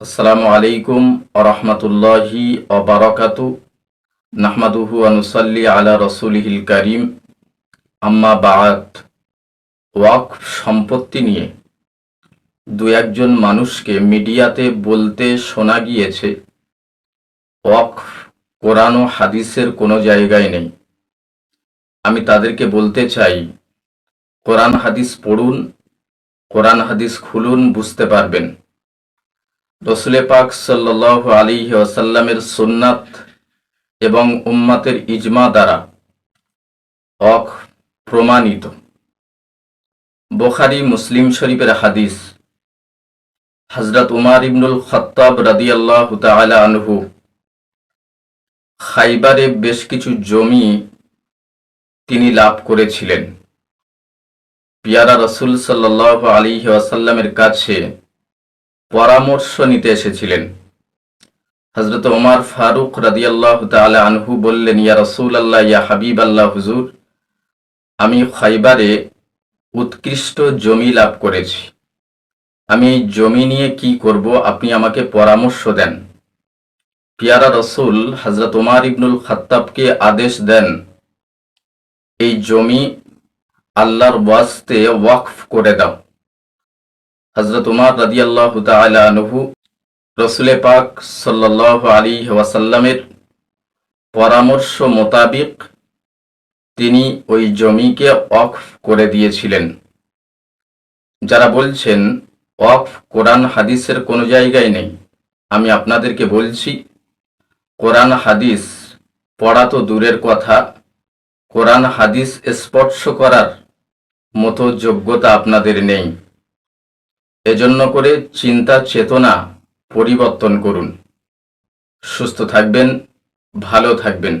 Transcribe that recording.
আসসালামু আলাইকুম আরহামতুল্লাহি অবারকাতু নাহমাদুহু আনুসাল্লি আলা রসুলিহিল করিম। আম্মা বাআত ওয়াকফ সম্পত্তি নিয়ে দু একজন মানুষকে মিডিয়াতে বলতে শোনা গিয়েছে ওয়াকফ কোরআন ও হাদিসের কোনো জায়গায় নেই। আমি তাদেরকে বলতে চাই, কোরআন হাদিস পড়ুন, কোরআন হাদিস খুলুন, বুঝতে পারবেন। রসুলে পাক সাল্লাহ আলী ওয়াসাল্লামের সুন্নাত এবং উম্মাতের ইজমা দ্বারা অক প্রমাণিত। বোখারি মুসলিম শরীফের হাদিস হজরত উমার ইবনুল খত্তাব রাদিয়াল্লাহ তাআলা আনহু, খাইবারে বেশ কিছু জমি তিনি লাভ করেছিলেন। পিয়ারা রসুল সাল্লাহ আলী ওয়াসাল্লামের কাছে পরামর্শ নিতে এসেছিলেন। হজরত ওমর ফারুক রাদিয়াল্লাহ তাআলা আনহু বললেন, ইয়া রসুল আল্লাহ ইয়া হাবিব আল্লাহ হুজুর, আমি খাইবারে উৎকৃষ্ট জমি লাভ করেছি। আমি জমি নিয়ে কি করব? আপনি আমাকে পরামর্শ দেন। পিয়ারা রসুল হজরত ওমর ইবনুল খাত্তাবকে আদেশ দেন, এই জমি আল্লাহর ওয়াস্তে ওয়াকফ করে দাও। হজরত উমার রাদিয়াল্লাহু তাআলা আনহু রসুলে পাক সাল্লাল্লাহু আলী ওয়াসাল্লামের পরামর্শ মোতাবিক তিনি ওই জমিকে অকফ করে দিয়েছিলেন। যারা বলছেন অকফ কোরআন হাদিসের কোনো জায়গায় নেই। আমি আপনাদেরকে বলছি, কোরআন হাদিস পড়া তো দূরের কথা। কোরআন হাদিস স্পর্শ করার মতো যোগ্যতা আপনাদের নেই। এজন্য করে চিন্তা চেতনা পরিবর্তন করুন। সুস্থ থাকবেন ভালো থাকবেন।